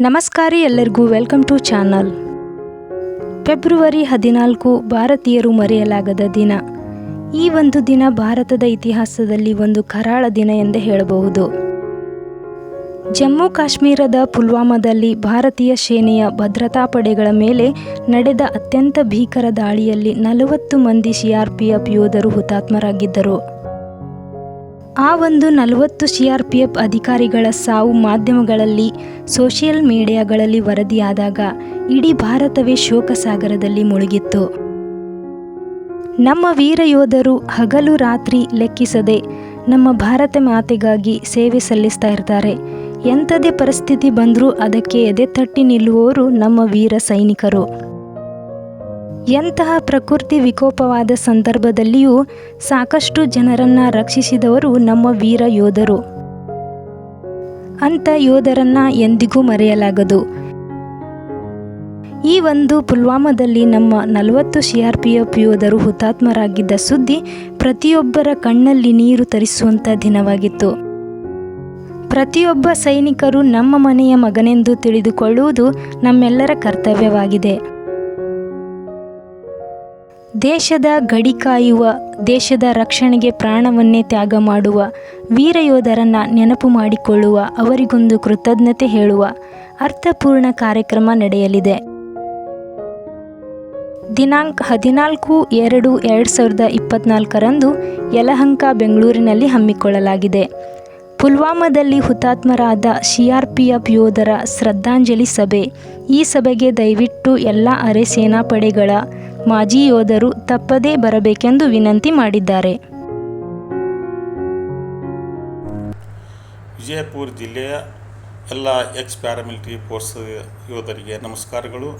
ನಮಸ್ಕಾರ ಎಲ್ಲರಿಗೂ welcome to channel. February ಹದಿನಾಲ್ಕು ಭಾರತೀಯರು ಮರೆಯಲಾಗದ ದಿನ. ಈ ಒಂದು ದಿನ ಭಾರತದ ಇತಿಹಾಸದಲ್ಲಿ ಒಂದು ಕರಾಳ ದಿನ ಎಂದು ಹೇಳಬಹುದು. ಜಮ್ಮು ಕಾಶ್ಮೀರದ ಪುಲ್ವಾಮಾದಲ್ಲಿ ಭಾರತೀಯ ಸೇನೆಯ ಭದ್ರತಾ ಪಡೆಗಳ ಮೇಲೆ ನಡೆದ ಅತ್ಯಂತ ಭೀಕರ ದಾಳಿಯಲ್ಲಿ ನಲವತ್ತು ಮಂದಿ ಸಿಆರ್ಪಿಎಫ್ ಯೋಧರು ಹುತಾತ್ಮರಾಗಿದ್ದರು. ಆ ಒಂದು ನಲವತ್ತು ಸಿಆರ್ಪಿಎಫ್ ಅಧಿಕಾರಿಗಳ ಸಾವು ಮಾಧ್ಯಮಗಳಲ್ಲಿ, ಸೋಷಿಯಲ್ ಮೀಡಿಯಾಗಳಲ್ಲಿ ವರದಿಯಾದಾಗ ಇಡೀ ಭಾರತವೇ ಶೋಕಸಾಗರದಲ್ಲಿ ಮುಳುಗಿತ್ತು. ನಮ್ಮ ವೀರ ಯೋಧರು ಹಗಲು ರಾತ್ರಿ ಲೆಕ್ಕಿಸದೆ ನಮ್ಮ ಭಾರತ ಮಾತೆಗಾಗಿ ಸೇವೆ ಸಲ್ಲಿಸ್ತಾ ಇರ್ತಾರೆ. ಎಂಥದೇ ಪರಿಸ್ಥಿತಿ ಬಂದರೂ ಅದಕ್ಕೆ ಎದೆ ತಟ್ಟಿ ನಿಲ್ಲುವವರು ನಮ್ಮ ವೀರ ಸೈನಿಕರು. ಎಂತಹ ಪ್ರಕೃತಿ ವಿಕೋಪವಾದ ಸಂದರ್ಭದಲ್ಲಿಯೂ ಸಾಕಷ್ಟು ಜನರನ್ನು ರಕ್ಷಿಸಿದವರು ನಮ್ಮ ವೀರ ಯೋಧರು. ಅಂಥ ಯೋಧರನ್ನ ಎಂದಿಗೂ ಮರೆಯಲಾಗದು. ಈ ಒಂದು ಪುಲ್ವಾಮಾದಲ್ಲಿ ನಮ್ಮ ನಲವತ್ತು ಸಿ ಆರ್ ಪಿ ಎಫ್ ಯೋಧರು ಹುತಾತ್ಮರಾಗಿದ್ದ ಸುದ್ದಿ ಪ್ರತಿಯೊಬ್ಬರ ಕಣ್ಣಲ್ಲಿ ನೀರು ತರಿಸುವಂಥ ದಿನವಾಗಿತ್ತು. ಪ್ರತಿಯೊಬ್ಬ ಸೈನಿಕರು ನಮ್ಮ ಮನೆಯ ಮಗನೆಂದು ತಿಳಿದುಕೊಳ್ಳುವುದು ನಮ್ಮೆಲ್ಲರ ಕರ್ತವ್ಯವಾಗಿದೆ. ದೇಶದ ಗಡಿ ಕಾಯುವ, ದೇಶದ ರಕ್ಷಣೆಗೆ ಪ್ರಾಣವನ್ನೇ ತ್ಯಾಗ ಮಾಡುವ, ವೀರಯೋಧರನ್ನ ನೆನಪು ಮಾಡಿಕೊಳ್ಳುವ, ಅವರಿಗೊಂದು ಕೃತಜ್ಞತೆ ಹೇಳುವ ಅರ್ಥಪೂರ್ಣ ಕಾರ್ಯಕ್ರಮ ನಡೆಯಲಿದೆ. ದಿನಾಂಕ ಹದಿನಾಲ್ಕು ಎರಡು ಎರಡು ಸಾವಿರದ ಇಪ್ಪತ್ನಾಲ್ಕರಂದು ಯಲಹಂಕ, ಬೆಂಗಳೂರಿನಲ್ಲಿ ಹಮ್ಮಿಕೊಳ್ಳಲಾಗಿದೆ. ಪುಲ್ವಾಮಾದಲ್ಲಿ ಹುತಾತ್ಮರಾದ ಸಿಆರ್ಪಿಎಫ್ ಯೋಧರ ಶ್ರದ್ಧಾಂಜಲಿ ಸಭೆ. ಈ ಸಭೆಗೆ ದಯವಿಟ್ಟು ಎಲ್ಲ ಅರೆ ಸೇನಾಪಡೆಗಳ ಮಾಜಿ ಯೋಧರು ತಪ್ಪದೇ ಬರಬೇಕೆಂದು ವಿನಂತಿ ಮಾಡಿದ್ದಾರೆ. ವಿಜಯಪುರ ಜಿಲ್ಲೆಯ ಎಲ್ಲ ಎಕ್ಸ್ ಪ್ಯಾರಾಮಿಲಿಟರಿ ಫೋರ್ಸ್ ಯೋಧರಿಗೆ ನಮಸ್ಕಾರಗಳು.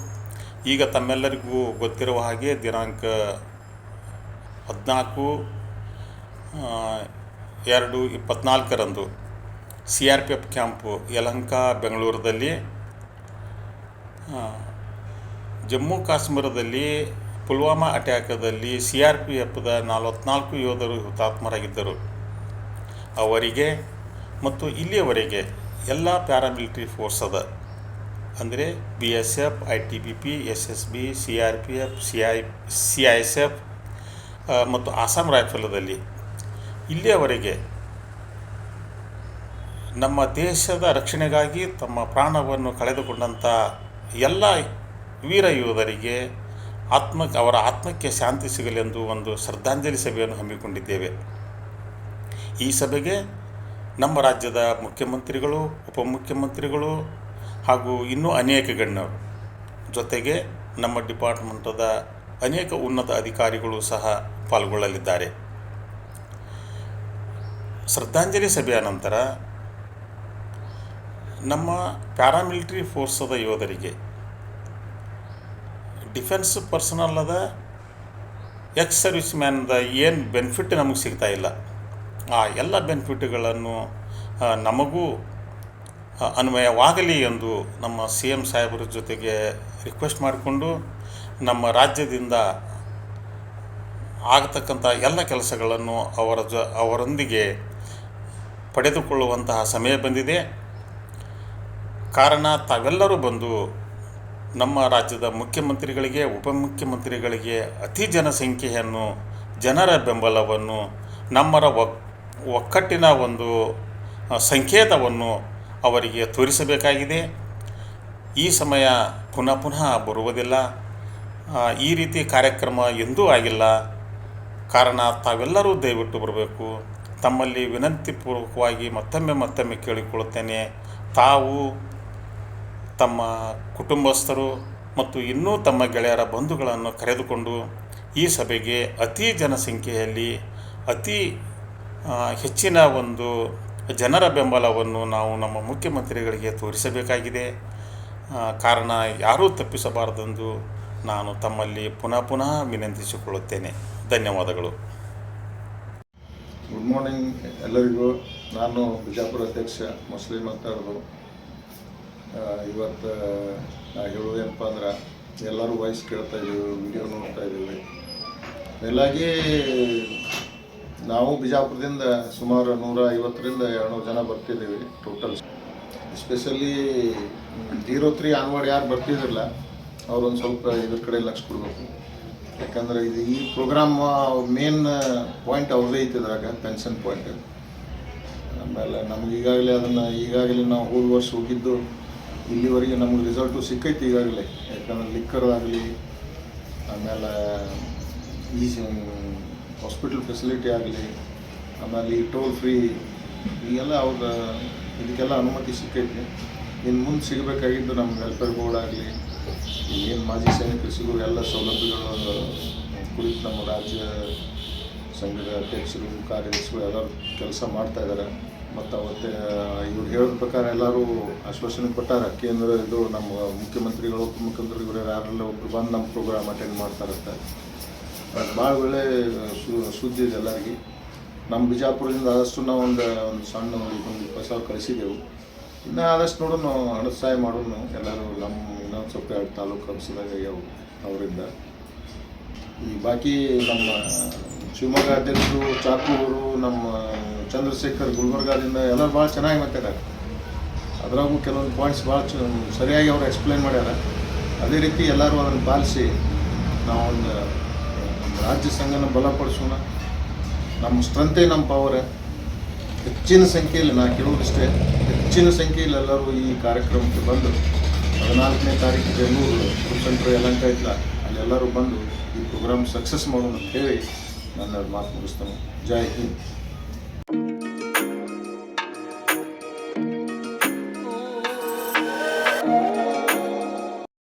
ಈಗ ತಮ್ಮೆಲ್ಲರಿಗೂ ಗೊತ್ತಿರುವ ಹಾಗೆ ದಿನಾಂಕ ಹದಿನಾಲ್ಕು ಎರಡು ಇಪ್ಪತ್ನಾಲ್ಕರಂದು C R P F camp Yelahanka, ಬೆಂಗಳೂರದಲ್ಲಿ Jammu ಕಾಶ್ಮೀರದಲ್ಲಿ ಪುಲ್ವಾಮಾ ಅಟ್ಯಾಕದಲ್ಲಿ ಸಿ ಆರ್ ಪಿ ಎಫ್ದ ನಲವತ್ನಾಲ್ಕು ಯೋಧರು ಹುತಾತ್ಮರಾಗಿದ್ದರು. ಅವರಿಗೆ ಮತ್ತು ಇಲ್ಲಿಯವರೆಗೆ ಎಲ್ಲ ಪ್ಯಾರಾಮಿಲಿಟರಿ ಫೋರ್ಸ್ ಅದ. ಅಂದರೆ B S F, I T B P, S S B, C R P F, C I C I S F ಮತ್ತು ಆಸಾಂ ರೈಫಲದಲ್ಲಿ ಇಲ್ಲಿಯವರೆಗೆ ನಮ್ಮ ದೇಶದ ರಕ್ಷಣೆಗಾಗಿ ತಮ್ಮ ಪ್ರಾಣವನ್ನು ಕಳೆದುಕೊಂಡಂಥ ಎಲ್ಲ ವೀರ ಯೋಧರಿಗೆ ಆತ್ಮ ಅವರ ಆತ್ಮಕ್ಕೆ ಶಾಂತಿ ಸಿಗಲೆಂದು ಒಂದು ಶ್ರದ್ಧಾಂಜಲಿ ಸಭೆಯನ್ನು ಹಮ್ಮಿಕೊಂಡಿದ್ದೇವೆ. ಈ ಸಭೆಗೆ ನಮ್ಮ ರಾಜ್ಯದ ಮುಖ್ಯಮಂತ್ರಿಗಳು, ಉಪಮುಖ್ಯಮಂತ್ರಿಗಳು ಹಾಗೂ ಇನ್ನೂ ಅನೇಕ ಗಣ್ಯರು. ಜೊತೆಗೆ ನಮ್ಮ ಡಿಪಾರ್ಟ್ಮೆಂಟದ ಅನೇಕ ಉನ್ನತ ಅಧಿಕಾರಿಗಳು ಸಹ ಪಾಲ್ಗೊಳ್ಳಲಿದ್ದಾರೆ. ಶ್ರದ್ಧಾಂಜಲಿ ಸಭೆಯ ನಂತರ ನಮ್ಮ ಪ್ಯಾರಾಮಿಲಿಟರಿ ಫೋರ್ಸದ ಯೋಧರಿಗೆ ಡಿಫೆನ್ಸ್ ಪರ್ಸನಲ್ ಅದ ಎಕ್ಸ್ ಸರ್ವಿಸ್ ಮ್ಯಾನ್ದ ಏನು ಬೆನಿಫಿಟ್ ನಮಗೆ ಸಿಗ್ತಾ ಇಲ್ಲ. ಆ ಎಲ್ಲ ಬೆನಿಫಿಟ್ಗಳನ್ನು ನಮಗೂ ಅನ್ವಯವಾಗಲಿ ಎಂದು ನಮ್ಮ ಸಿ ಎಂ ಸಾಹೇಬರ ಜೊತೆಗೆ ರಿಕ್ವೆಸ್ಟ್ ಮಾಡಿಕೊಂಡು ನಮ್ಮ ರಾಜ್ಯದಿಂದ ಆಗತಕ್ಕಂಥ ಎಲ್ಲ ಕೆಲಸಗಳನ್ನು ಅವರ ಜೊ, ಅವರೊಂದಿಗೆ ಪಡೆದುಕೊಳ್ಳುವಂತಹ ಸಮಯ ಬಂದಿದೆ. ಕಾರಣ ತಾವೆಲ್ಲರೂ ಬಂದು ನಮ್ಮ ರಾಜ್ಯದ ಮುಖ್ಯಮಂತ್ರಿಗಳಿಗೆ, ಉಪಮುಖ್ಯಮಂತ್ರಿಗಳಿಗೆ ಅತಿ ಜನಸಂಖ್ಯೆಯನ್ನು, ಜನರ ಬೆಂಬಲವನ್ನು, ನಮ್ಮರ ಒಕ್ ಒಕ್ಕಟ್ಟಿನ ಒಂದು ಸಂಕೇತವನ್ನು ಅವರಿಗೆ ತೋರಿಸಬೇಕಾಗಿದೆ. ಈ ಸಮಯ ಪುನಃ ಪುನಃ ಬರುವುದಿಲ್ಲ. ಈ ರೀತಿ ಕಾರ್ಯಕ್ರಮ ಎಂದೂ ಆಗಿಲ್ಲ. ಕಾರಣ ತಾವೆಲ್ಲರೂ ದಯವಿಟ್ಟು ಬರಬೇಕು. ತಮ್ಮಲ್ಲಿ ವಿನಂತಿಪೂರ್ವಕವಾಗಿ ಮತ್ತೊಮ್ಮೆ ಮತ್ತೊಮ್ಮೆ ಕೇಳಿಕೊಳ್ಳುತ್ತೇನೆ. ತಾವು ತಮ್ಮ ಕುಟುಂಬಸ್ಥರು ಮತ್ತು ಇನ್ನೂ ತಮ್ಮ ಗೆಳೆಯರ ಬಂಧುಗಳನ್ನು ಕರೆದುಕೊಂಡು ಈ ಸಭೆಗೆ ಅತಿ ಜನಸಂಖ್ಯೆಯಲ್ಲಿ ಅತಿ ಹೆಚ್ಚಿನ ಒಂದು ಜನರ ಬೆಂಬಲವನ್ನು ನಾವು ನಮ್ಮ ಮುಖ್ಯಮಂತ್ರಿಗಳಿಗೆ ತೋರಿಸಬೇಕಾಗಿದೆ. ಕಾರಣ ಯಾರೂ ತಪ್ಪಿಸಬಾರದೆಂದು ನಾನು ತಮ್ಮಲ್ಲಿ ಪುನಃ ಪುನಃ ವಿನಂತಿಸಿಕೊಳ್ಳುತ್ತೇನೆ. ಧನ್ಯವಾದಗಳು. ಗುಡ್ ಮಾರ್ನಿಂಗ್ ಎಲ್ಲರಿಗೂ. ನಾನು ಬಿಜಾಪುರ ಅಧ್ಯಕ್ಷ ಮುಸ್ಲಿಂ ಮಾತಾಡೋದು ಇವತ್ತು ನಾ ಹೇಳೋದೇನಪ್ಪ ಅಂದ್ರೆ ಎಲ್ಲರೂ ವಾಯ್ಸ್ ಕೇಳ್ತಾ ಇದ್ದೀವಿ ವಿಡಿಯೋ ನೋಡ್ತಾ ಇದ್ದೀವಿ. ಮೇಲಾಗಿ ನಾವು ಬಿಜಾಪುರದಿಂದ ಸುಮಾರು ನೂರ ಐವತ್ತರಿಂದ ಎರಡುನೂರು ಜನ ಬರ್ತಿದ್ದೀವಿ total especially zero three onward ಯಾರು ಬರ್ತಿದ್ರಲ್ಲ, ಅವ್ರೊಂದು ಸ್ವಲ್ಪ ಇದ್ರ ಕಡೆ ಲಕ್ಷ ಕೊಡಬೇಕು. ಯಾಕಂದ್ರೆ ಇದು ಈ ಪ್ರೋಗ್ರಾಮ್ ಮೇನ್ ಪಾಯಿಂಟ್ ಅವ್ರದ್ದೇ ಐತೆ ಇದ್ರಾಗ ಪೆನ್ಷನ್ ಪಾಯಿಂಟ್ ಆಮೇಲೆ ನಮ್ಗೆ ಈಗಾಗಲೇ ಅದನ್ನು, ಈಗಾಗಲೇ ನಾವು ಹೋದ ವರ್ಷ ಹೋಗಿದ್ದು ಇಲ್ಲಿವರೆಗೆ ನಮ್ಗೆ ರಿಸಲ್ಟು ಸಿಕ್ಕೈತಿ ಈಗಾಗಲೇ. ಯಾಕಂದ್ರೆ ಲಿಕ್ಕರ್ ಆಗಲಿ, ಆಮೇಲೆ ಈ ಹಾಸ್ಪಿಟಲ್ ಫೆಸಿಲಿಟಿ ಆಗಲಿ, ಆಮೇಲೆ ಈ ಟೋಲ್ ಫ್ರೀ ಈಗೆಲ್ಲ ಅವ್ರ ಇದಕ್ಕೆಲ್ಲ ಅನುಮತಿ ಸಿಕ್ಕೈತಿ. ಇನ್ನು ಮುಂದೆ ಸಿಗಬೇಕಾಗಿದ್ದು ನಮ್ಮ ವೆಲ್ಫೇರ್ ಬೋರ್ಡ್ ಆಗಲಿ, ಏನು ಮಾಜಿ ಸೈನಿಕರು ಸಿಗೋ ಎಲ್ಲ ಸೌಲಭ್ಯಗಳು, ಕುರಿತು ನಮ್ಮ ರಾಜ್ಯ ಸಂಘದ ಅಧ್ಯಕ್ಷರು, ಕಾರ್ಯದರ್ಶಿಗಳು ಎಲ್ಲರೂ ಕೆಲಸ ಮಾಡ್ತಾ ಇದ್ದಾರೆ ಮತ್ತು ಅವತ್ತೆ ಇವ್ರು ಹೇಳಿದ ಪ್ರಕಾರ ಎಲ್ಲರೂ ಆಶ್ವಾಸನೆ ಕೊಟ್ಟಾರ. ಕೇಂದ್ರ ಇದು ನಮ್ಮ ಮುಖ್ಯಮಂತ್ರಿಗಳು, ಉಪಮುಖ್ಯಮಂತ್ರಿಗಳು ಯಾರೆಲ್ಲ ಒಬ್ರು ಬಂದು ನಮ್ಮ ಪ್ರೋಗ್ರಾಮ್ ಅಟೆಂಡ್ ಮಾಡ್ತಾರಂತೆ. ಅದು ಭಾಳ ಒಳ್ಳೆ ಸುದ್ದಿ ಇದೆ ಎಲ್ಲರಿಗೆ. ನಮ್ಮ ಬಿಜಾಪುರದಿಂದ ಆದಷ್ಟು ನಾವು ಒಂದು ಒಂದು ಸಣ್ಣ ಒಂದು ಇಪ್ಪತ್ತು ಸಾವಿರ ಕಳಿಸಿದೆವು. ಇನ್ನು ಆದಷ್ಟು ನೋಡೋಣ ಹಣದ ಸಹಾಯ ಮಾಡೋಣ ಎಲ್ಲರೂ ನಮ್ಮ ಇನ್ನೊಂದು ಸ್ವಲ್ಪ ಎರಡು ತಾಲೂಕು ಹಬ್ಸದಾಗ ಆಗ್ಯಾವು ಅವರಿಂದ. ಈ ಬಾಕಿ ನಮ್ಮ ಶಿವಮೊಗ್ಗ ಅಧ್ಯಕ್ಷರು, ಚಾಕೂರು, ನಮ್ಮ ಚಂದ್ರಶೇಖರ್ ಗುಲ್ಬರ್ಗಾದಿಂದ ಎಲ್ಲರೂ ಭಾಳ ಚೆನ್ನಾಗಿ ಮಾತಾಡ್ಯಾರ. ಅದರಾಗೂ ಕೆಲವೊಂದು ಪಾಯಿಂಟ್ಸ್ ಭಾಳ ಚ ಸರಿಯಾಗಿ ಅವರು ಎಕ್ಸ್ಪ್ಲೈನ್ ಮಾಡ್ಯಾರ. ಅದೇ ರೀತಿ ಎಲ್ಲರೂ ಅದನ್ನು ಪಾಲಿಸಿ ಒಂದು ರಾಜ್ಯ ಸಂಘನ ಬಲಪಡಿಸೋಣ ನಮ್ಮ ಸ್ಟ್ರೆಂತೇ ನಮ್ಮ ಪವರ್ ಹೆಚ್ಚಿನ ಸಂಖ್ಯೆಯಲ್ಲಿ, ನಾ ಕೇಳೋದಿಷ್ಟೇ ಹೆಚ್ಚಿನ ಸಂಖ್ಯೆಯಲ್ಲಿ ಎಲ್ಲರೂ ಈ ಕಾರ್ಯಕ್ರಮಕ್ಕೆ ಬಂದು, ಹದಿನಾಲ್ಕನೇ ತಾರೀಕು ಬೆಂಗಳೂರು ಸೆಂಟ್ರ್ ಯಲಂಕ ಇತ್ತಲ್ಲ ಅಲ್ಲೆಲ್ಲರೂ ಬಂದು ಈ ಪ್ರೋಗ್ರಾಮ್ ಸಕ್ಸಸ್ ಮಾಡೋಣ ಅಂತ ಹೇಳಿ ನನ್ನ ಮಾತು ಮುಗಿಸ್ತಾನೆ. ಜೈ ಹಿಂದ್.